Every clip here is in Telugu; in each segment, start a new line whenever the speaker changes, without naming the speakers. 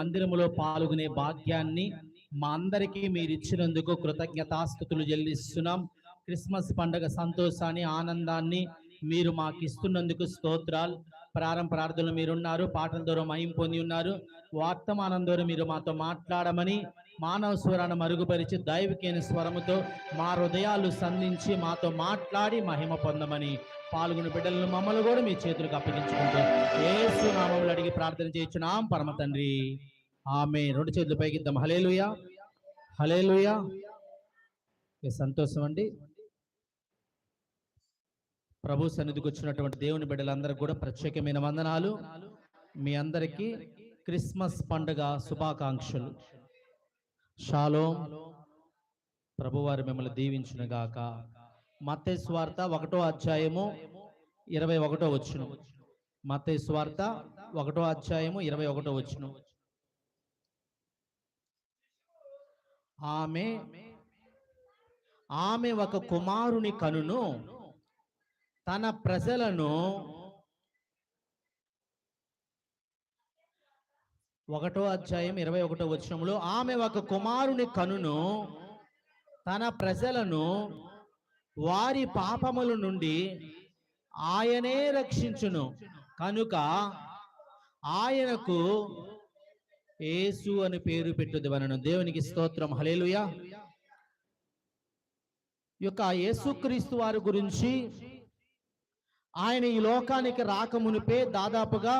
మందిరములో పాల్గొనే భాగ్యాన్ని మా అందరికీ మీరు ఇచ్చినందుకు కృతజ్ఞతాస్థుతులు చెల్లిస్తున్నాం. క్రిస్మస్ పండుగ సంతోషాన్ని ఆనందాన్ని మీరు మాకు ఇస్తున్నందుకు స్తోత్రాలు. ప్రారంభ ప్రార్థనలు మీరున్నారు పాటల ద్వారా మయం పొంది ఉన్నారు. వార్తమానం ద్వారా మీరు మాతో మాట్లాడమని మానవ స్వరాన్ని మరుగుపరిచి దైవికైన స్వరముతో మా హృదయాలు సంధించి మాతో మాట్లాడి మహిమ పొందమని పాల్గొని బిడ్డలను మమ్మల్ని కూడా మీ చేతులకు అప్పగించుకుంటూ ఏసు నామములు అడిగి ప్రార్థన చేయించున్నాం. పరమ తండ్రి. ఆమె రెండు చేతులు పైకిద్దాం హలేలుయా హలేలుయా ఏ సంతోషం అండి. ప్రభు సన్నిధికి వచ్చినటువంటి దేవుని బిడ్డలందరికీ కూడా ప్రత్యేకమైన వందనాలు. మీ అందరికీ క్రిస్మస్ పండుగ శుభాకాంక్షలు. షాలోం ప్రభువారు మిమ్మల్ని దీవించును గాక. మత్తయి స్వార్త ఒకటో అధ్యాయము ఇరవై ఒకటో వచ్చును. మత్తయి స్వార్త ఒకటో అధ్యాయము ఇరవై ఒకటో వచ్చును. ఆమె ఆమె ఒక కుమారుని కనును తన ప్రజలను ఒకటో అధ్యాయం ఇరవై ఒకటో వచనంలో ఆమె ఒక కుమారుని కనును తన ప్రజలను వారి పాపముల నుండి ఆయనే రక్షించును. కనుక ఆయనకు ఏసు అని పేరు పెట్టుది వనను దేవునికి స్తోత్రం. హలేలుయా యొక్క యేసుక్రీస్తు వారి గురించి ఆయన ఈ లోకానికి రాకమునిపే దాదాపుగా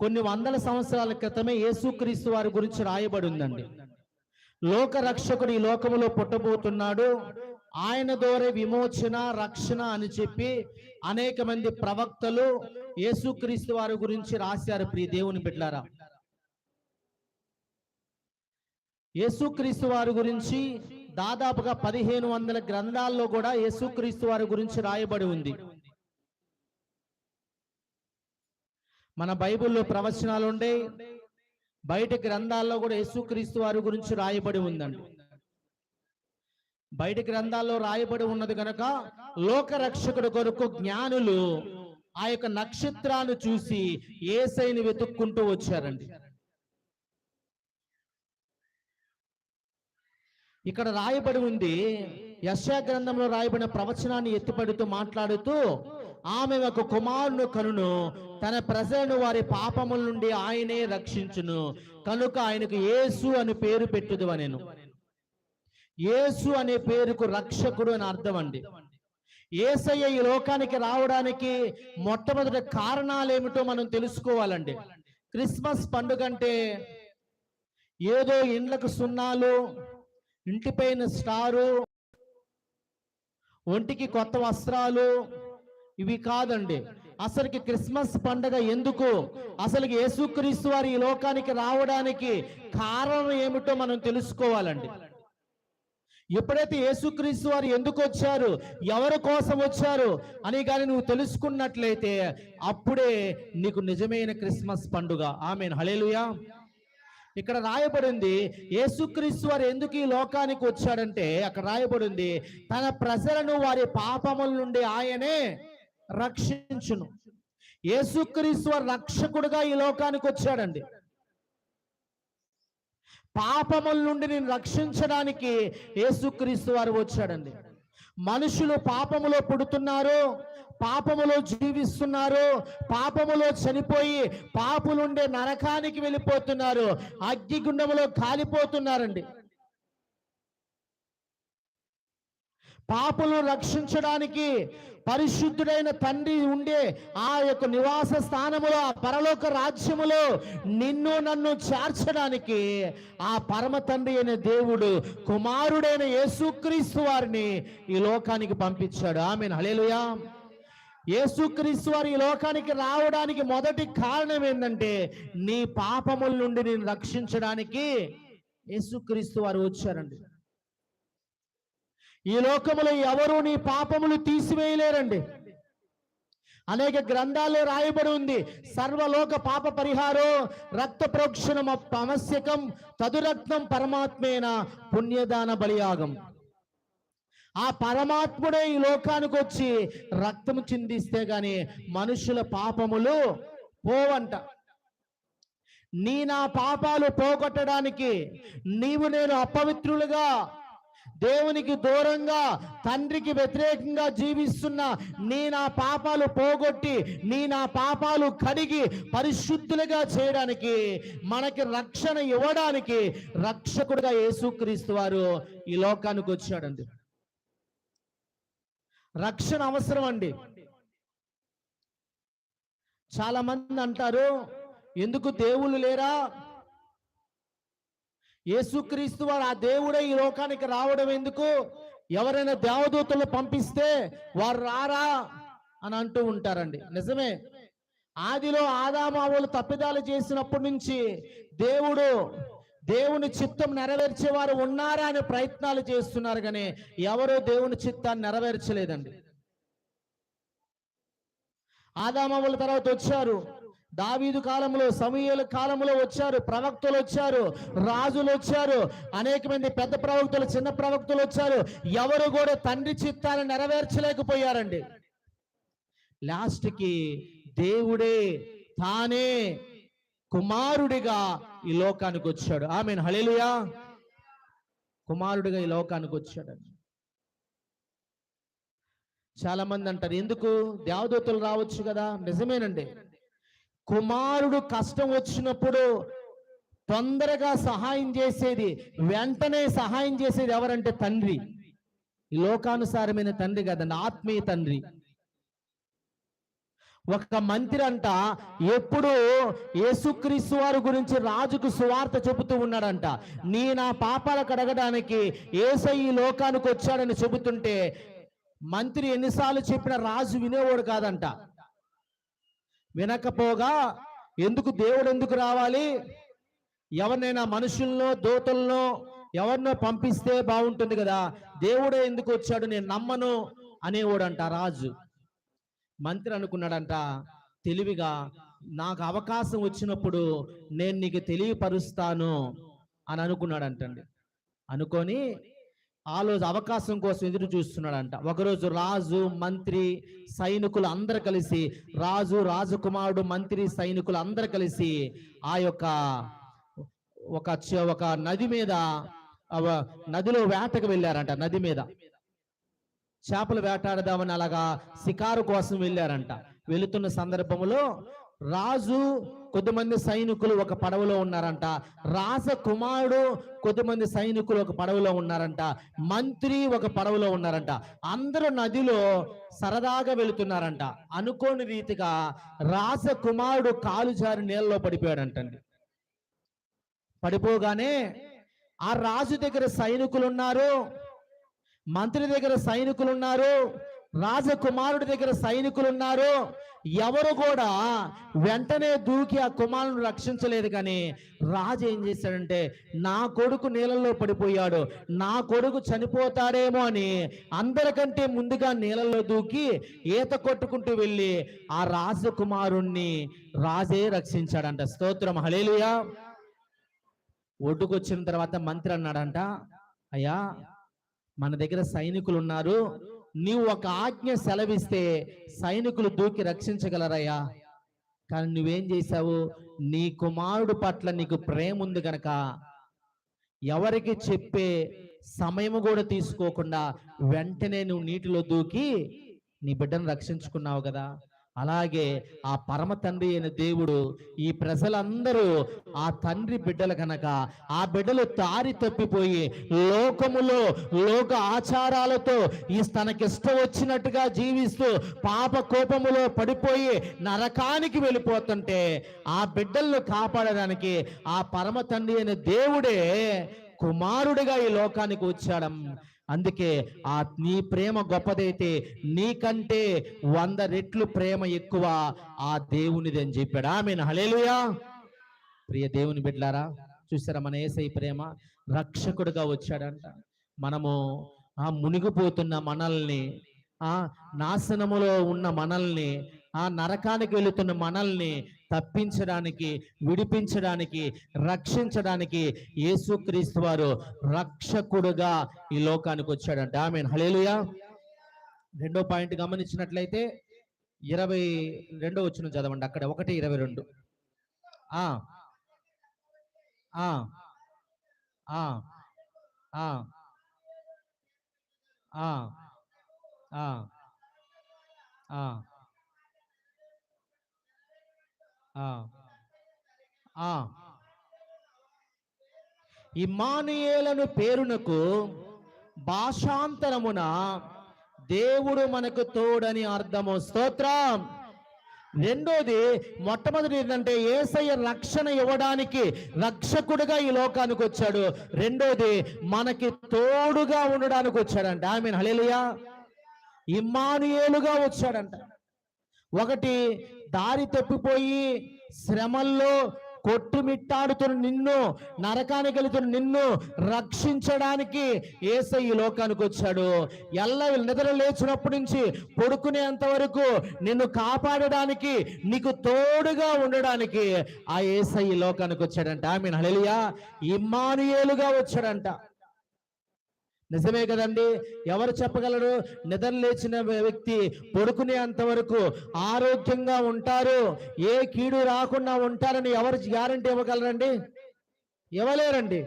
కొన్ని వందల సంవత్సరాల క్రితమే యేసుక్రీస్తు వారి గురించి రాయబడి ఉందండి లోక రక్షకుడు ఈ లోకములో పుట్టబోతున్నాడు. ఆయన ద్వారా విమోచన రక్షణ అని చెప్పి అనేక మంది ప్రవక్తలు యేసుక్రీస్తు వారి గురించి రాశారు. ప్రియ దేవుని బిడ్డారా యేసుక్రీస్తు వారి గురించి దాదాపుగా పదిహేను వందల గ్రంథాల్లో కూడా యేసుక్రీస్తు వారి గురించి రాయబడి ఉంది. మన బైబిల్లో ప్రవచనాలు ఉండే బయట గ్రంథాల్లో కూడా యేసుక్రీస్తు వారి గురించి రాయబడి ఉందండి. బయట గ్రంథాల్లో రాయబడి ఉన్నది కనుక లోక రక్షకుడు కొరకు జ్ఞానులు ఆ యొక్క నక్షత్రాన్ని చూసి ఏసైని వెతుక్కుంటూ వచ్చారండి. ఇక్కడ రాయబడి ఉంది యశా గ్రంథంలో రాయబడిన ప్రవచనాన్ని ఎత్తిపడుతూ మాట్లాడుతూ ఆమె ఒక కుమారుడు కనును. తన ప్రజలను వారి పాపముల నుండి ఆయనే రక్షించును. కనుక ఆయనకు యేసు అని పేరు పెట్టుదు నేను యేసు అనే పేరుకు రక్షకుడు అని అర్థం అండి. ఏసయ్య ఈ లోకానికి రావడానికి మొట్టమొదటి కారణాలు ఏమిటో మనం తెలుసుకోవాలండి. క్రిస్మస్ పండుగ అంటే ఏదో ఇండ్లకు సున్నాలు ఇంటిపైన స్టారు ఒంటికి కొత్త వస్త్రాలు ఇవి కాదండి. అసలుకి క్రిస్మస్ పండగ ఎందుకు? అసలుకి యేసుక్రీస్తు వారి ఈ లోకానికి రావడానికి కారణం ఏమిటో మనం తెలుసుకోవాలండి. ఎప్పుడైతే యేసుక్రీస్తు వారు ఎందుకు వచ్చారు? ఎవరి కోసం వచ్చారు? అని కానీ నువ్వు తెలుసుకున్నట్లయితే అప్పుడే నీకు నిజమైన క్రిస్మస్ పండుగ. ఆమె హళేలుయా ఇక్కడ రాయబడింది యేసుక్రీస్తు వారు ఎందుకు ఈ లోకానికి వచ్చాడంటే అక్కడ రాయబడింది తన ప్రజలను వారి పాపముల నుండి ఆయనే రక్షించును. యేసుక్రీస్తు రక్షకుడుగా ఈ లోకానికి వచ్చాడండి. పాపముల నుండి నేను రక్షించడానికి యేసుక్రీస్తు వారు వచ్చాడండి. మనుషులు పాపములో పుడుతున్నారు పాపములో జీవిస్తున్నారు పాపములో చనిపోయి పాపులుండే నరకానికి వెళ్ళిపోతున్నారు అగ్నిగుండములో కాలిపోతున్నారండి. పాపులను రక్షించడానికి పరిశుద్ధుడైన తండ్రి ఉండే ఆ యొక్క నివాస స్థానములో ఆ పరలోక రాజ్యములో నిన్ను నన్ను చేర్చడానికి ఆ పరమ తండ్రి అయిన దేవుడు కుమారుడైన యేసుక్రీస్తు వారిని ఈ లోకానికి పంపించాడు. ఆమె హలేలుయా యేసుక్రీస్తు వారి ఈ లోకానికి రావడానికి మొదటి కారణం ఏంటంటే నీ పాపముల నుండి నేను రక్షించడానికి యేసుక్రీస్తు వారు వచ్చారండి. ఈ లోకములో ఎవరు నీ పాపములు తీసివేయలేరండి. అనేక గ్రంథాల్లో రాయబడి ఉంది సర్వలోక పాప పరిహారం రక్త ప్రోక్షణం అవశ్యకం తదురత్నం పరమాత్మేన పుణ్యదాన బలియాగం. ఆ పరమాత్ముడే ఈ లోకానికి వచ్చి రక్తము చిందిస్తే గాని మనుషుల పాపములు పోవంట. నీ నా పాపాలు పోగొట్టడానికి నీవు నేను అపవిత్రులుగా దేవునికి దూరంగా తండ్రికి వ్యతిరేకంగా జీవిస్తున్న నీ నా పాపాలు పోగొట్టి నీ నా పాపాలు కడిగి పరిశుద్ధులుగా చేయడానికి మనకి రక్షణ ఇవ్వడానికి రక్షకుడుగా యేసుక్రీస్తు వారు ఈ లోకానికి వచ్చాడండి. రక్షణ అవసరం అండి. చాలా మంది అంటారు ఎందుకు దేవుళ్ళు లేరా? యేసుక్రీస్తు వారు ఆ దేవుడే ఈ లోకానికి రావడం ఎందుకు? ఎవరైనా దేవదూతలు పంపిస్తే వారు రారా అని అంటూ ఉంటారండి. నిజమే. ఆదిలో ఆదామావులు తప్పిదాలు చేసినప్పటి నుంచి దేవుడు దేవుని చిత్తం నెరవేర్చే వారు ఉన్నారా అని ప్రయత్నాలు చేస్తున్నారు కానీ ఎవరు దేవుని చిత్తాన్ని నెరవేర్చలేదండి. ఆదామావుల తర్వాత వచ్చారు. దావీదు కాలంలో సమూహల కాలంలో వచ్చారు ప్రవక్తలు వచ్చారు రాజులు వచ్చారు అనేక మంది పెద్ద ప్రవక్తలు చిన్న ప్రవక్తలు వచ్చారు. ఎవరు కూడా తండ్రి చిత్తాన్ని నెరవేర్చలేకపోయారండి. లాస్ట్కి దేవుడే తానే కుమారుడిగా ఈ లోకానికి వచ్చాడు. ఆమె హళేలుయా కుమారుడిగా ఈ లోకానికి వచ్చాడండి చాలా మంది అంటారు ఎందుకు? దేవదూతలు రావచ్చు కదా. నిజమేనండి. కుమారుడు కష్టం వచ్చినప్పుడు తొందరగా సహాయం చేసేది వెంటనే సహాయం చేసేది ఎవరంటే తండ్రి. లోకానుసారమైన తండ్రి కదండి ఆత్మీయ తండ్రి. ఒక మంత్రి అంట ఎప్పుడు యేసుక్రీస్తు వారి గురించి రాజుకు సువార్త చెబుతూ ఉన్నాడంట. నీ నా పాపాలు కడగడానికి ఏసై ఈ లోకానికి వచ్చాడని చెబుతుంటే మంత్రి ఎన్నిసార్లు చెప్పిన రాజు వినేవాడు కాదంట. వినకపోగా ఎందుకు దేవుడు ఎందుకు రావాలి? ఎవరినైనా మనుషుల్లో దూతల్లో ఎవరినో పంపిస్తే బాగుంటుంది కదా. దేవుడే ఎందుకు వచ్చాడు? నేను నమ్మను అనేవాడంట రాజు. మంత్రి అనుకున్నాడంట తెలివిగా నాకు అవకాశం వచ్చినప్పుడు నేను నీకు తెలియపరుస్తాను అని అనుకున్నాడంటండి. అనుకొని ఆ రోజు అవకాశం కోసం ఎదురు చూస్తున్నాడంట. ఒకరోజు రాజు మంత్రి సైనికులు అందరు కలిసి రాజు రాజకుమారుడు మంత్రి సైనికులు అందరు కలిసి ఆ యొక్క ఒక చ- ఒక నది మీద నదిలో వేటకు వెళ్ళారంట నది మీద. చేపలు వేటాడదామని అలాగా షికారు కోసం వెళ్ళారంట. వెళుతున్న సందర్భంలో రాజు కొద్దిమంది సైనికులు ఒక పడవలో ఉన్నారంట. రాజ కుమారుడు కొద్దిమంది సైనికులు ఒక పడవలో ఉన్నారంట. మంత్రి ఒక పడవలో ఉన్నారంట. అందరూ నదిలో సరదాగా వెళుతున్నారంట. అనుకోని రీతిగా రాజ కుమారుడు కాలు జారి నీళ్ళలో పడిపోయాడంటండి. పడిపోగానే ఆ రాజు దగ్గర సైనికులు ఉన్నారు మంత్రి దగ్గర సైనికులు ఉన్నారు రాజకుమారుడి దగ్గర సైనికులు ఉన్నారు ఎవరు కూడా వెంటనే దూకి ఆ కుమారుని రక్షించలేదు కానీ రాజు ఏం చేశాడంటే నా కొడుకు నీళ్ళల్లో పడిపోయాడు నా కొడుకు చనిపోతాడేమో అని అందరికంటే ముందుగా నీళ్ళల్లో దూకి ఈత కొట్టుకుంటూ వెళ్ళి ఆ రాజకుమారుణ్ణి రాజే రక్షించాడంట. స్తోత్రం హలేలుయా ఒడ్డుకొచ్చిన తర్వాత మంత్రి అన్నాడంట అయ్యా మన దగ్గర సైనికులు ఉన్నారు నీవు ఒక ఆజ్ఞ సెలవిస్తే సైనికులు దూకి రక్షించగలరయ్యా. కానీ నువ్వేం చేశావు? నీ కుమారుడు పట్ల నీకు ప్రేమ ఉంది గనక. ఎవరికి చెప్పే సమయం కూడా తీసుకోకుండా వెంటనే నువ్వు నీటిలో దూకి నీ బిడ్డను రక్షించుకున్నావు కదా. అలాగే ఆ పరమ తండ్రి అయిన దేవుడు ఈ ప్రజలందరూ ఆ తండ్రి బిడ్డలు కనుక ఆ బిడ్డలు తారి తప్పిపోయి లోకములో లోక ఆచారాలతో ఈ తనకిష్టం వచ్చినట్టుగా జీవిస్తూ పాప కోపములో పడిపోయి నరకానికి వెళ్ళిపోతుంటే ఆ బిడ్డలను కాపాడడానికి ఆ పరమ తండ్రి అయిన దేవుడే కుమారుడిగా ఈ లోకానికి వచ్చాడం. అందుకే ఆ నీ ప్రేమ గొప్పదైతే నీకంటే వంద రెట్లు ప్రేమ ఎక్కువ ఆ దేవునిది అని చెప్పాడు. ఆమె హలేలుయా ప్రియ దేవుని బిడ్లారా చూసారా మన ఏసై ప్రేమ? రక్షకుడుగా వచ్చాడంట. మనము ఆ మునిగిపోతున్న మనల్ని ఆ నాశనములో ఉన్న మనల్ని ఆ నరకానికి వెళుతున్న మనల్ని తప్పించడానికి విడిపించడానికి రక్షించడానికి యేసుక్రీస్తు వారు రక్షకుడుగా ఈ లోకానికి వచ్చాడంట. ఆమె హలేలుయా రెండో పాయింట్ గమనించినట్లయితే ఇరవై రెండో వచ్చిన చదవండి. అక్కడ ఒకటి ఇరవై రెండు. ఆ. ఆ. ఆ. ఆ. ఆ. ఆ. ఆ. ఇమానుయేలను పేరునకు భాషాంతరమున దేవుడు మనకు తోడని అర్థము. స్తోత్రం. రెండోది మొట్టమొదటి ఏంటంటే ఏసయ్య రక్షణ ఇవ్వడానికి రక్షకుడిగా ఈ లోకానికి వచ్చాడు. రెండోది మనకి తోడుగా ఉండడానికి వచ్చాడంట ఐ మీన్ హలేలుయా ఇమ్మానుయేలుగా వచ్చాడంట. ఒకటి దారి తప్పిపోయి శ్రమల్లో కొట్టుమిట్టాడుతున్న నిన్ను నరకానికి వెళుతున్న నిన్ను రక్షించడానికి ఏసై ఈ లోకానికి వచ్చాడు. ఎల్ల నిద్ర లేచినప్పటి నుంచి పడుకునేంత వరకు నిన్ను కాపాడడానికి నీకు తోడుగా ఉండడానికి ఆ ఏసై ఈ లోకానికి వచ్చాడంట. ఆమె హలెలియా ఇమ్మానుయేలుగా వచ్చాడంట. నిజమే కదండి. ఎవరు చెప్పగలరు? నిద్ర లేచిన వ్యక్తి పడుకునేంత వరకు ఆరోగ్యంగా ఉంటారు. ఏ కీడు రాకుండా ఉంటారని ఎవరు గ్యారంటీ ఇవ్వగలరండి? ఇవ్వలేరండి.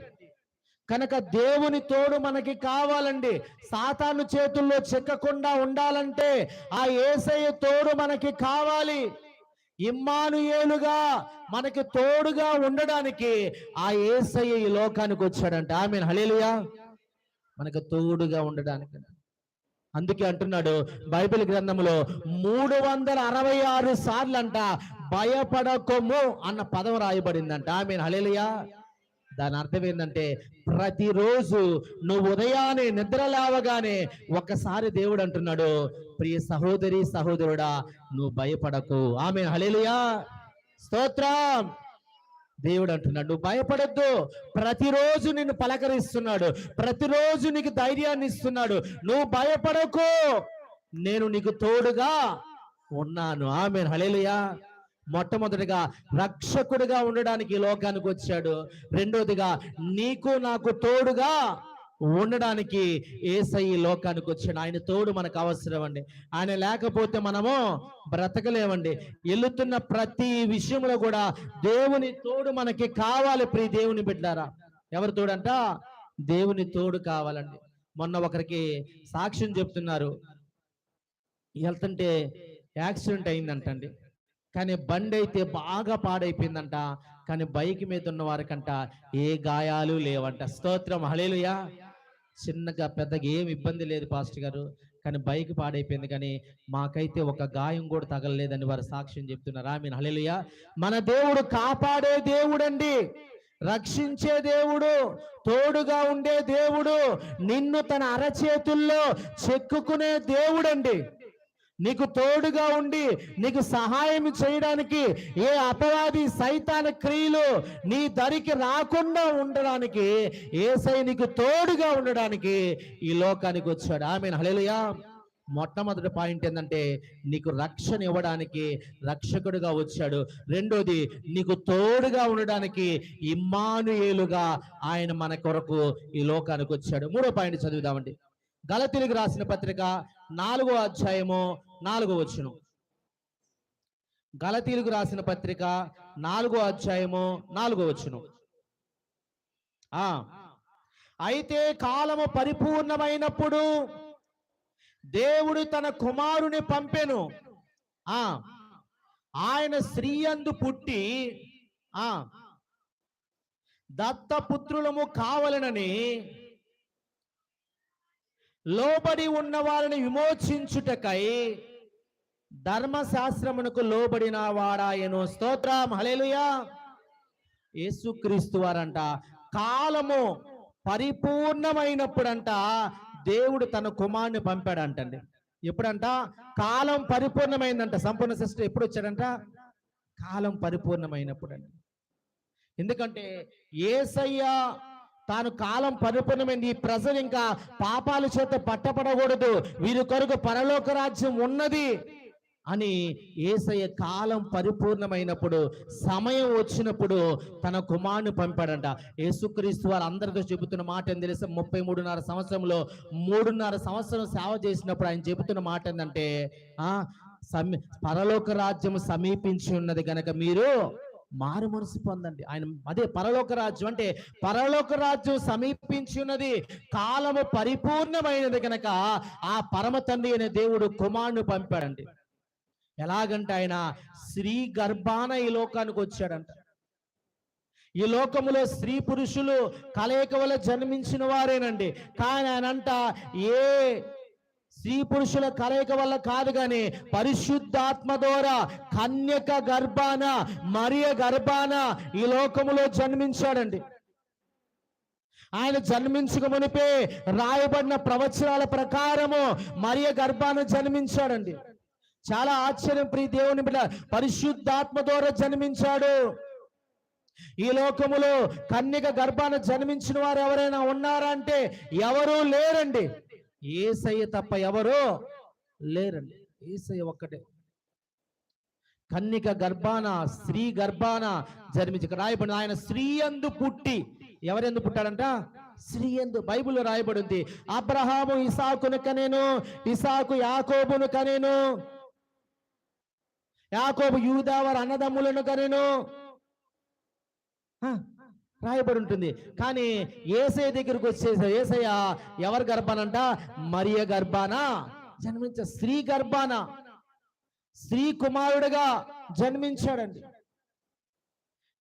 కనుక దేవుని తోడు మనకి కావాలండి. సాతాను చేతుల్లో చిక్కకుండా ఉండాలంటే ఆ ఏసయ్య తోడు మనకి కావాలి. ఇమ్మానుయేలుగా మనకి తోడుగా ఉండడానికి ఆ ఏసయ్య ఈ లోకానికి వచ్చాడంట. ఆమె హలేలుయా మనకు తోడుగా ఉండడానికి. అందుకే అంటున్నాడు బైబిల్ గ్రంథంలో మూడు వందల అరవై ఆరు సార్లు అంట భయపడకము అన్న పదం రాయబడిందంట. ఆమె హలేలియా దాని అర్థం ఏంటంటే ప్రతిరోజు నువ్వు ఉదయాన్నే నిద్ర లేవగానే ఒకసారి దేవుడు అంటున్నాడు ప్రియ సహోదరి సహోదరుడా నువ్వు భయపడకు. ఆమె హలేలియా స్తోత్రం. దేవుడు అంటున్నాడు నువ్వు భయపడద్దు. ప్రతిరోజు నిన్ను పలకరిస్తున్నాడు. ప్రతిరోజు నీకు ధైర్యాన్ని ఇస్తున్నాడు. నువ్వు భయపడకు. నేను నీకు తోడుగా ఉన్నాను. ఆమె హలేలుయా మొట్టమొదటిగా రక్షకుడిగా ఉండడానికి ఈ లోకానికి వచ్చాడు. రెండోదిగా నీకు నాకు తోడుగా ఉండడానికి ఏసై లోకానికి వచ్చాడు ఆయన తోడు మనకు అవసరం అండి ఆయన లేకపోతే మనము బ్రతకలేమండి. వెళుతున్న ప్రతి విషయంలో కూడా దేవుని తోడు మనకి కావాలి ప్రియ దేవుని బిడ్డారా. ఎవరి తోడంట? దేవుని తోడు కావాలండి. మొన్న ఒకరికి సాక్ష్యం చెప్తున్నారు. వెళ్తుంటే యాక్సిడెంట్ అయిందంటండి. కానీ బండి అయితే బాగా పాడైపోయిందంట. కానీ బైక్ మీద ఉన్న వారికంట ఏ గాయాలు లేవంట. స్తోత్రం. హళేలుయా చిన్నగా పెద్దగా ఏం ఇబ్బంది లేదు పాస్టర్ గారు. కానీ బైక్ పాడైపోయింది కానీ మాకైతే ఒక గాయం కూడా తగలలేదని వారు సాక్ష్యం చెప్తున్నారు. ఆమె హలేలుయ మన దేవుడు కాపాడే దేవుడండి. రక్షించే దేవుడు తోడుగా ఉండే దేవుడు నిన్ను తన అరచేతుల్లో చెక్కుకునే దేవుడండి. నీకు తోడుగా ఉండి నీకు సహాయం చేయడానికి ఏ అపవాది సైతాన క్రియలు నీ దరికి రాకుండా ఉండడానికి ఏసై నీకు తోడుగా ఉండడానికి ఈ లోకానికి వచ్చాడు. ఆమె హలేలుయా మొట్టమొదటి పాయింట్ ఏంటంటే నీకు రక్షణ ఇవ్వడానికి రక్షకుడిగా వచ్చాడు. రెండోది నీకు తోడుగా ఉండడానికి ఇమ్మానుయేలుగా ఆయన మన కొరకు ఈ లోకానికి వచ్చాడు. మూడో పాయింట్ చదువుదామండి. గలతీలకు రాసిన పత్రిక నాలుగో అధ్యాయము నాలుగో వచ్చును గలతీలకు రాసిన పత్రిక నాలుగో అధ్యాయము నాలుగో వచ్చును ఆ. అయితే కాలము పరిపూర్ణమైనప్పుడు దేవుడు తన కుమారుని పంపెను. ఆ. ఆయన స్త్రీయందు పుట్టి ఆ. దత్తపుత్రులము కావలనని లోబడి ఉన్న వారిని విమోచించుటకై ధర్మశాస్త్రమునకు లోబడిన వాడాయను. స్తోత్రం. హలేలుయా యేసుక్రీస్తు వారంట. కాలము పరిపూర్ణమైనప్పుడంట దేవుడు తన కుమారుని పంపాడంటండి. ఎప్పుడంట? కాలం పరిపూర్ణమైందంట. సంపూర్ణ సృష్టి ఎప్పుడు వచ్చాడంట కాలం పరిపూర్ణమైనప్పుడు అండి ఎందుకంటే ఏసయ్య తాను కాలం పరిపూర్ణమైంది. ఈ ప్రజలు ఇంకా పాపాల చేత పట్టపడకూడదు వీరి కొరకు పరలోక రాజ్యం ఉన్నది. అని ఏసయ్య కాలం పరిపూర్ణమైనప్పుడు సమయం వచ్చినప్పుడు తన కుమారుని పంపాడంట. యేసుక్రీస్తు వారు అందరితో చెబుతున్న మాట ఏం తెలుసు? ముప్పై మూడున్నర సంవత్సరంలో మూడున్నర సంవత్సరం సేవ చేసినప్పుడు ఆయన చెబుతున్న మాట ఏంటంటే ఆ సమీ పరలోక రాజ్యం సమీపించి ఉన్నది గనక మీరు మారు మనసు పొందండి. ఆయన అదే పరలోక రాజ్యం అంటే పరలోక రాజ్యం సమీపించి ఉన్నది కాలము పరిపూర్ణమైనది కనుక ఆ పరమ తండ్రి అనే దేవుడు కుమారుని పంపాడండి. ఎలాగంటే ఆయన స్త్రీ గర్భాన ఈ లోకానికి వచ్చాడంట. ఈ లోకములో స్త్రీ పురుషులు కలయిక వల్ల జన్మించిన వారేనండి. కానీ ఆయనంట ఏ స్త్రీ పురుషుల కలయిక వల్ల కాదు కానీ పరిశుద్ధాత్మ ద్వారా కన్యక గర్భాన మరియ గర్భాన ఈ లోకములో జన్మించాడండి. ఆయన జన్మించక మునిపే రాయబడిన ప్రవచనాల ప్రకారము మరియ గర్భాన జన్మించాడండి. చాలా ఆశ్చర్యం ప్రియ దేవుని బిడ్డ. పరిశుద్ధాత్మ ద్వారా జన్మించాడు. ఈ లోకములో కన్యక గర్భాన జన్మించిన వారు ఎవరైనా ఉన్నారా అంటే ఎవరూ లేరండి. ఏసయ్య తప్ప ఎవరు లేరండి. ఏసయ్య ఒక్కటే. కన్నిక గర్భాన స్త్రీ గర్భాన జన్మించి రాయబడి ఆయన స్త్రీ అందు పుట్టి. ఎవరెందు పుట్టాడంట? స్త్రీ ఎందు బైబిల్లో రాయబడి ఉంది అబ్రహాము ఇసాకును కనేను ఇసాకు యాకోబును కనేను. యాకోబు యూదావర్ అన్నదమ్ములను కనెను. రాయబడి ఉంటుంది. కానీ ఏసై దగ్గరికి వచ్చేసే ఏసయ్య ఎవరి గర్భానంట? మరియ గర్భాన. జన్మించ స్త్రీ గర్భాన. స్త్రీ కుమారుడుగా జన్మించాడండి.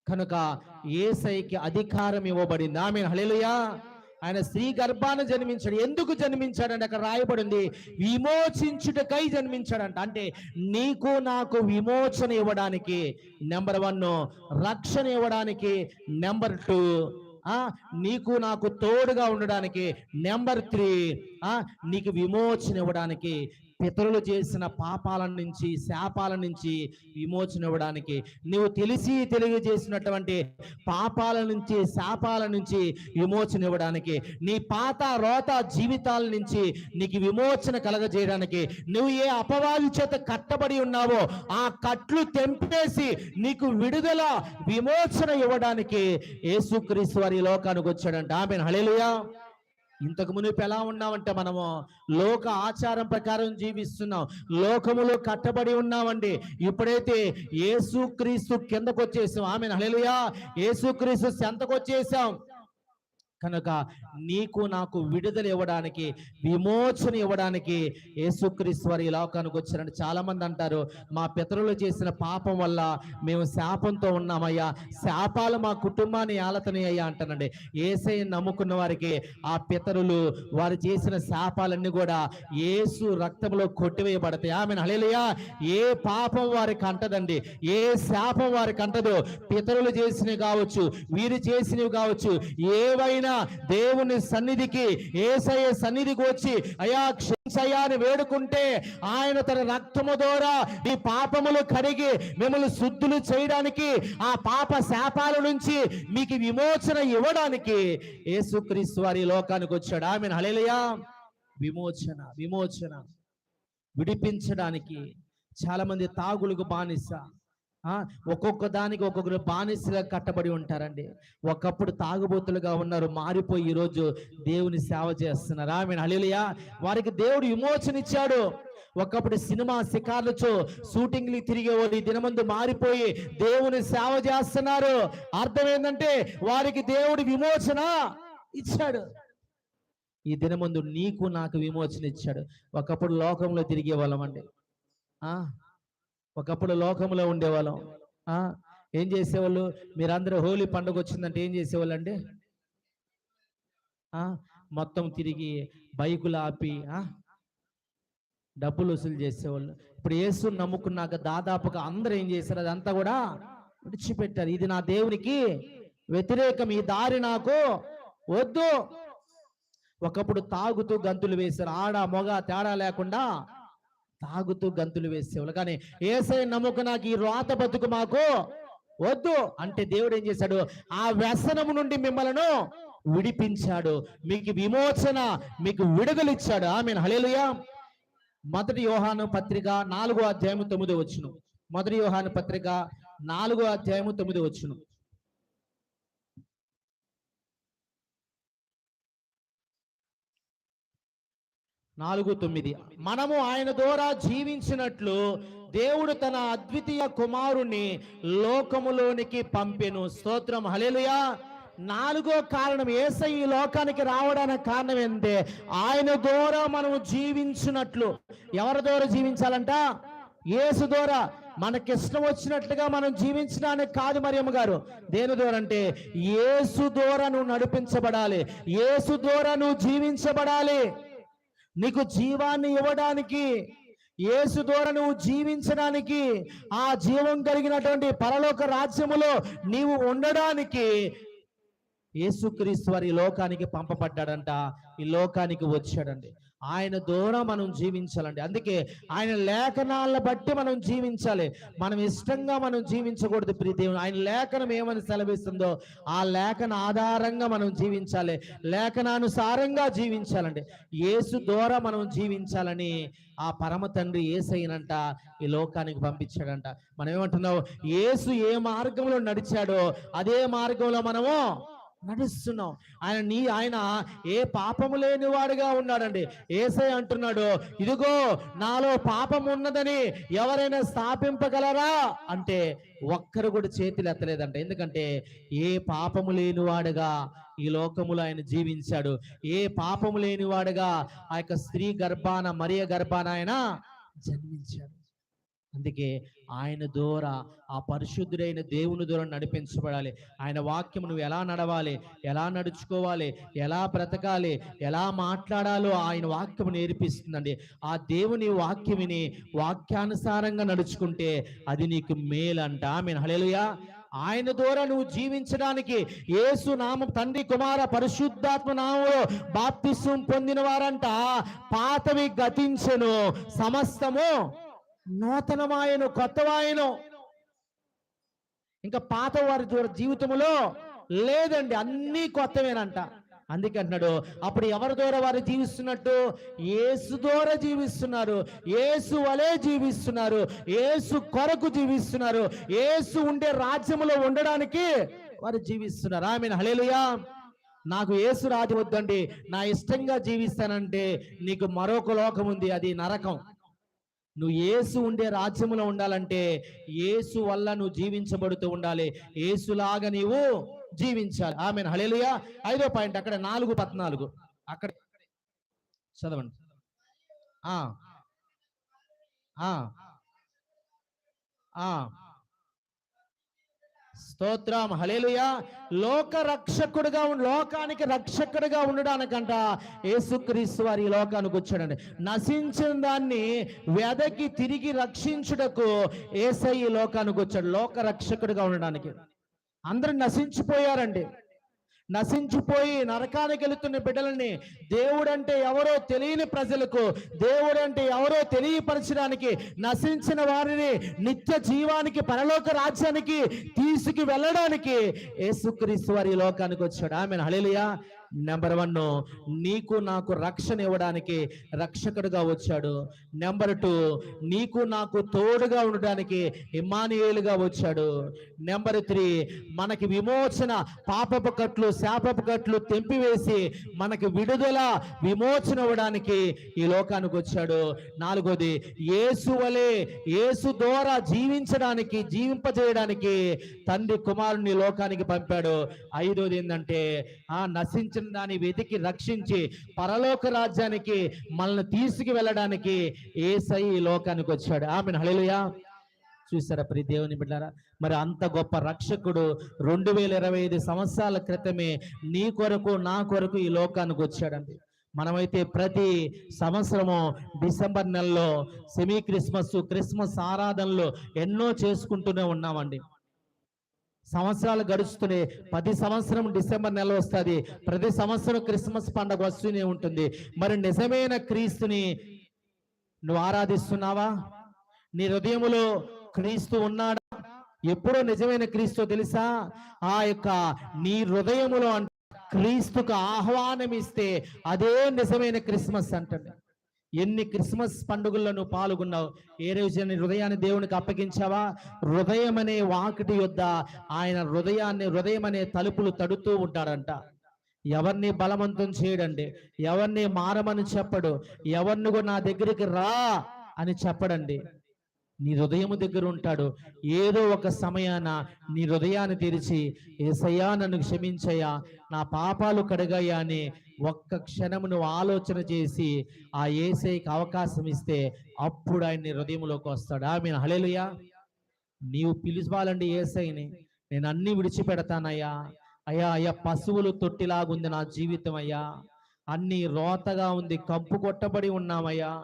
కనుక ఏసైకి అధికారం ఇవ్వబడింది. ఆమె హల్లెలూయా. ఆయన స్త్రీ గర్భాన జన్మించాడు. ఎందుకు జన్మించాడంటే అక్కడ రాయబడింది విమోచించుటకై జన్మించాడంట. అంటే నీకు నాకు విమోచన ఇవ్వడానికి నెంబర్ వన్ రక్షణ ఇవ్వడానికి నెంబర్ టూ ఆ నీకు నాకు తోడుగా ఉండడానికి నెంబర్ త్రీ ఆ నీకు విమోచన ఇవ్వడానికి పితరులు చేసిన పాపాల నుంచి శాపాల నుంచి విమోచన ఇవ్వడానికి నువ్వు తెలిసి తెలియజేసినటువంటి పాపాల నుంచి శాపాల నుంచి విమోచన ఇవ్వడానికి నీ పాత రోత జీవితాల నుంచి నీకు విమోచన కలగజేయడానికి నువ్వు ఏ అపవాది చేత కట్టబడి ఉన్నావో ఆ కట్లు తెంపేసి నీకు విడుదల విమోచన ఇవ్వడానికి యేసుక్రీస్తు వారి లోకానికి వచ్చాడంట. ఆమె హళేలుయా ఇంతకు మునుపు ఎలా ఉన్నామంటే మనము? లోక ఆచారం ప్రకారం జీవిస్తున్నాం. లోకములో కట్టబడి ఉన్నామండి. ఇప్పుడైతే ఏసుక్రీస్తు కిందకు వచ్చేసాం. ఆమె హలేలుయా ఏసుక్రీస్తు ఎంతకు వచ్చేసాం. కనుక నీకు నాకు విడుదల ఇవ్వడానికి విమోచన ఇవ్వడానికి యేసుక్రీస్తు వారి ఈ లోకానికి వచ్చారని చాలామంది అంటారు. మా పితరులు చేసిన పాపం వల్ల మేము శాపంతో ఉన్నామయ్యా. శాపాలు మా కుటుంబాన్ని ఆలతనయ్యా అంటానండి. ఏసై నమ్ముకున్న వారికి ఆ పితరులు వారు చేసిన శాపాలన్నీ కూడా యేసు రక్తంలో కొట్టివేయబడతాయి. ఆమె హలేలుయా ఏ పాపం వారికి అంటదండి. ఏ శాపం వారికి అంటదో. పితరులు చేసినవి కావచ్చు వీరు చేసినవి కావచ్చు ఏవైనా దేవుని సన్నిధికి ఏసయ్య సన్నిధికి వచ్చి అయా క్షమించయ్యా అని వేడుకుంటే ఆయన తన రక్తము ద్వారా ఈ పాపములు కడిగి మిమ్మల్ని శుద్ధులు చేయడానికి ఆ పాప శాపాల నుంచి మీకు విమోచన ఇవ్వడానికి యేసుక్రీస్తు వారి లోకానికి వచ్చాడు. ఆమె హలేలయా విమోచన విమోచన. విడిపించడానికి చాలా మంది తాగులకు బానిస. ఒక్కొక్క దానికి ఒక్కొక్కరు బానిసగా కట్టబడి ఉంటారండి. ఒకప్పుడు తాగుబోతులుగా ఉన్నారు మారిపోయి ఈరోజు దేవుని సేవ చేస్తున్నారు? ఆమె అలీలియా వారికి దేవుడు విమోచన ఇచ్చాడు ఒకప్పుడు సినిమా శిఖార్లతో షూటింగ్లు తిరిగే వాళ్ళు ఈ దినమందు మారిపోయి దేవుని సేవ చేస్తున్నారు. అర్థం ఏంటంటే వారికి దేవుడు విమోచన ఇచ్చాడు. ఈ దినమందు నీకు నాకు విమోచన ఇచ్చాడు ఒకప్పుడు లోకంలో తిరిగే వాళ్ళం అండి ఆ ఒకప్పుడు లోకంలో ఉండేవాళ్ళం. ఏం చేసేవాళ్ళు? మీరందరూ హోలీ పండుగ వచ్చిందంటే ఏం చేసేవాళ్ళు అండి? మొత్తం తిరిగి బైకులు ఆపి డబ్బులు వసూలు చేసేవాళ్ళు. ఇప్పుడు యేసు నమ్ముకున్నాక దాదాపుగా అందరూ ఏం చేశారు? అదంతా కూడా విడిచిపెట్టారు. ఇది నా దేవునికి వ్యతిరేకం. ఈ దారి నాకు వద్దు. ఒకప్పుడు తాగుతూ గంతులు వేశారు. ఆడ మొగ తేడా లేకుండా తాగుతూ గంతులు వేసేవాళ్ళు. కానీ ఏసై నమ్ముకు నాకు ఈ రోత బతుకు మాకు వద్దు అంటే దేవుడు ఏం చేశాడు? ఆ వ్యసనము నుండి మిమ్మలను విడిపించాడు. మీకు విమోచన మీకు విడుదలిచ్చాడు ఆమె హలేలుయా మొదటి యోహాను పత్రిక నాలుగో అధ్యాయము తొమ్మిదో వచ్చును మొదటి యోహాను పత్రిక నాలుగో అధ్యాయము తొమ్మిదో వచ్చును నాలుగు తొమ్మిది. మనము ఆయన ద్వారా జీవించినట్లు దేవుడు తన అద్వితీయ కుమారుణ్ణి లోకములోనికి పంపెను. స్తోత్రం. హలేలుయా నాలుగో కారణం ఏసై ఈ లోకానికి రావడానికి కారణం ఏంటంటే ఆయన ద్వారా మనం జీవించినట్లు. ఎవరి ద్వారా జీవించాలంట? ఏసు ద్వారా. మనకిష్టం వచ్చినట్లుగా మనం జీవించడానికి కాదు మరియమ్మ గారు. దేని ద్వారా అంటే? ఏసు ద్వారా నువ్వు నడిపించబడాలి. ఏసు ద్వారా నువ్వు జీవించబడాలి. నీకు జీవాన్ని ఇవ్వడానికి యేసు ద్వారా నువ్వు జీవించడానికి ఆ జీవం కలిగినటువంటి పరలోక రాజ్యములో నీవు ఉండడానికి యేసుక్రీస్తు వారి లోకానికి పంపబడ్డాడంట. ఈ లోకానికి వచ్చాడండి. ఆయన ద్వారా మనం జీవించాలండి. అందుకే ఆయన లేఖనాలను బట్టి మనం జీవించాలి. మనం ఇష్టంగా మనం జీవించకూడదు ప్రియ ఆయన లేఖనం ఏమని సెలవిస్తుందో ఆ లేఖన ఆధారంగా మనం జీవించాలి. లేఖనానుసారంగా జీవించాలండి. యేసు ద్వారా మనం జీవించాలని ఆ పరమ తండ్రి ఏసైనంట ఈ లోకానికి పంపించాడంట. మనం ఏమంటున్నావు యేసు ఏ మార్గంలో నడిచాడో అదే మార్గంలో మనము నడుస్తున్నాం ఆయన నీ ఆయన ఏ పాపము లేనివాడుగా ఉన్నాడండి. ఏసై అంటున్నాడు ఇదిగో నాలో పాపం ఉన్నదని ఎవరైనా స్థాపింపగలరా? అంటే ఒక్కరు కూడా చేతులు ఎత్తలేదంట. ఎందుకంటే ఏ పాపము లేనివాడుగా ఈ లోకములో ఆయన జీవించాడు. ఏ పాపము లేనివాడుగా ఆ యొక్క స్త్రీ గర్భాన మరియ గర్భాన ఆయన జన్మించాడు. అందుకే ఆయన ద్వారా ఆ పరిశుద్ధుడైన దేవుని ద్వారా నడిపించబడాలి. ఆయన వాక్యం నువ్వు ఎలా నడవాలి ఎలా నడుచుకోవాలి ఎలా బ్రతకాలి ఎలా మాట్లాడాలో ఆయన వాక్యం నేర్పిస్తుందండి. ఆ దేవుని వాక్యం విని వాక్యానుసారంగా నడుచుకుంటే అది నీకు మేలంట. ఆమె హలేలుయా ఆయన ద్వారా నువ్వు జీవించడానికి యేసు నామ తండ్రి కుమార పరిశుద్ధాత్మ నామంలో బాప్తిస్వం పొందిన వారంట పాతవి గతించను. సమస్తము నూతనమాయను కొత్తవాయను. ఇంకా పాత వారి ద్వారా జీవితంలో లేదండి అన్నీ కొత్తవేనంట. అందుకే అంటున్నాడు అప్పుడు ఎవరి ద్వారా వారు జీవిస్తున్నట్టు? ఏసు ద్వారా జీవిస్తున్నారు. ఏసు వలే జీవిస్తున్నారు. ఏసు కొరకు జీవిస్తున్నారు. ఏసు ఉండే రాజ్యములో ఉండడానికి వారు జీవిస్తున్నారు. ఆమె హలేలుయా నాకు ఏసు రాజు వద్దండి. నా ఇష్టంగా జీవిస్తానంటే నీకు మరొక లోకం ఉంది అది నరకం. నువ్వు ఏసు ఉండే రాజ్యంలో ఉండాలంటే ఏసు వల్ల నువ్వు జీవించబడుతూ ఉండాలి. ఏసులాగా నీవు జీవించాలి. ఆమె హలేలుయా ఐదో పాయింట్ అక్కడ నాలుగు పద్నాలుగు. అక్కడ చదవండి. ఆ. ఆ. ఆ. స్తోత్రం. హలేలుయ లోక రక్షకుడుగా లోకానికి రక్షకుడుగా ఉండడానికంట యేసుక్రీస్తు వారి ఈ లోకానికి వచ్చాడండి. నశించిన దాన్ని వెదకి తిరిగి రక్షించుటకు ఏసై ఈ లోకానికి వచ్చాడు లోక రక్షకుడుగా ఉండడానికి. అందరూ నశించిపోయారండి. నశించిపోయి నరకానికి వెళుతున్న బిడ్డలని దేవుడంటే ఎవరో తెలియని ప్రజలకు దేవుడంటే ఎవరో తెలియపరచడానికి నశించిన వారిని నిత్య జీవానికి పరలోక రాజ్యానికి తీసుకు వెళ్ళడానికి యేసుక్రీస్తు వారి లోకానికి వచ్చాడు. ఆమె హళలియా నెంబర్ వన్ నీకు నాకు రక్షణ ఇవ్వడానికి రక్షకుడుగా వచ్చాడు. నెంబర్ టూ నీకు నాకు తోడుగా ఉండడానికి ఇమానియేలుగా వచ్చాడు. నెంబర్ త్రీ మనకి విమోచన పాపపు కట్లు శాపపు కట్లు తెంపివేసి మనకి విడుదల విమోచన ఇవ్వడానికి ఈ లోకానికి వచ్చాడు. నాలుగోది ఏసు వలె ఏసు ద్వారా జీవించడానికి జీవింపజేయడానికి తండ్రి కుమారుని లోకానికి పంపాడు. ఐదోది ఏంటంటే ఆ నశించిన దాన్ని వెతికి రక్షించి పరలోక రాజ్యానికి మనల్ని తీసుకు వెళ్ళడానికి ఏసై ఈ లోకానికి వచ్చాడు. ఆమె హళలుయా చూసారా ప్రతి దేవుని బిడ్డారా? మరి అంత గొప్ప రక్షకుడు రెండు వేల ఇరవై ఐదు సంవత్సరాల క్రితమే నీ కొరకు నా కొరకు ఈ లోకానికి వచ్చాడండి. మనమైతే ప్రతి సంవత్సరము డిసెంబర్ నెలలో సెమీ క్రిస్మస్ క్రిస్మస్ ఆరాధనలు ఎన్నో చేసుకుంటూనే ఉన్నామండి. సంవత్సరాలు గడుస్తున్నాయి. ప్రతి సంవత్సరం డిసెంబర్ నెల వస్తుంది. ప్రతి సంవత్సరం క్రిస్మస్ పండుగ వస్తూనే ఉంటుంది. మరి నిజమైన క్రీస్తుని నువ్వు ఆరాధిస్తున్నావా? నీ హృదయములో క్రీస్తు ఉన్నాడా? ఎప్పుడో నిజమైన క్రీస్తు తెలుసా? ఆ యొక్క నీ హృదయములో అంట క్రీస్తుకు ఆహ్వానం ఇస్తే అదే నిజమైన క్రిస్మస్ అంటుంది. ఎన్ని క్రిస్మస్ పండుగల్లో నువ్వు పాల్గొన్నావు? ఏ రోజు హృదయాన్ని దేవునికి అప్పగించావా? హృదయం అనే వాకిటి యొద్ద ఆయన హృదయాన్ని హృదయం అనే తలుపులు తడుతూ ఉంటాడంట. ఎవరిని బలవంతం చేయడండి? ఎవరిని మారమని చెప్పడు? ఎవరిని కూడా నా దగ్గరికి రా అని చెప్పడండి. నీ హృదయము దగ్గర ఉంటాడు. ఏదో ఒక సమయాన నీ హృదయాన్ని తెరిచి ఏసయ్యా నన్ను క్షమించయ్యా నా పాపాలు కడగయ్యా అని ఒక్క క్షణము నువ్వు ఆలోచన చేసి ఆ ఏసైకి అవకాశం ఇస్తే అప్పుడు ఆయన నీ హృదయంలోకి వస్తాడు. ఆమె హలేలుయా నీవు పిలిచాలండి ఏసైని నేను అన్ని విడిచిపెడతానయ్యా. అయ్యా అయ్యా పశువులు తొట్టిలాగుంది నా జీవితం అయ్యా. అన్ని రోతగా ఉంది కంపు కొట్టబడి ఉన్నామయ్యా.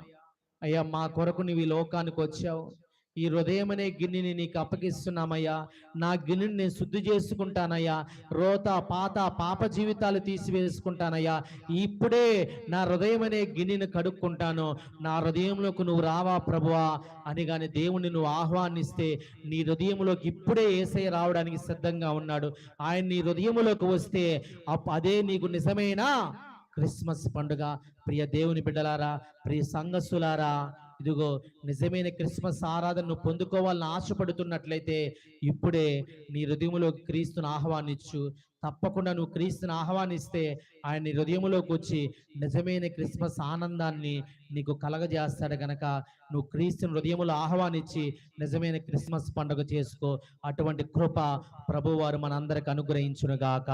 అయ్యా మా కొరకు నువ్వు ఈ లోకానికి వచ్చావు. ఈ హృదయం అనే గిన్నెని నీకు అప్పగిస్తున్నామయ్యా. నా గిన్నెని నేను శుద్ధి చేసుకుంటానయ్యా. రోత పాత పాప జీవితాలు తీసివేసుకుంటానయ్యా. ఇప్పుడే నా హృదయం అనే గిన్నెని కడుక్కుంటాను. నా హృదయంలోకి నువ్వు రావా ప్రభువా అని కానీ దేవుణ్ణి నువ్వు ఆహ్వానిస్తే నీ హృదయంలోకి ఇప్పుడే ఏసై రావడానికి సిద్ధంగా ఉన్నాడు. ఆయన నీ హృదయంలోకి వస్తే అప్- అదే నీకు నిజమైన? క్రిస్మస్ పండుగ. ప్రియ దేవుని బిడ్డలారా ప్రియ సంగస్సులారా ఇదిగో నిజమైన క్రిస్మస్ ఆరాధనను పొందుకోవాలని ఆశపడుతున్నట్లయితే ఇప్పుడే నీ హృదయంలో క్రీస్తును ఆహ్వానించు. తప్పకుండా నువ్వు క్రీస్తుని ఆహ్వానిస్తే ఆయన నీ హృదయములోకి వచ్చి నిజమైన క్రిస్మస్ ఆనందాన్ని నీకు కలగజేస్తాడు గనక నువ్వు క్రీస్తుని హృదయంలో ఆహ్వానించి నిజమైన క్రిస్మస్ పండుగ చేసుకో. అటువంటి కృప ప్రభువారు మనందరికి అనుగ్రహించునుగాక.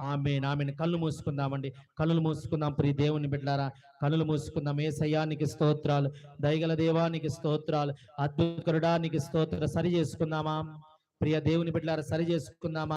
ఆమె ఆమెను. కళ్ళు మూసుకుందామండి. కళ్ళు మూసుకుందాం ప్రియ దేవుని బిడ్డారా. కళ్ళు మూసుకుందాం. ఏ సయానికి స్తోత్రాలు దయగల దేవానికి స్తోత్రాలు అద్భుతకరుడానికి స్తోత్ర సరి చేసుకుందామా? ప్రియ దేవుని బిడ్డారా సరి చేసుకుందామా?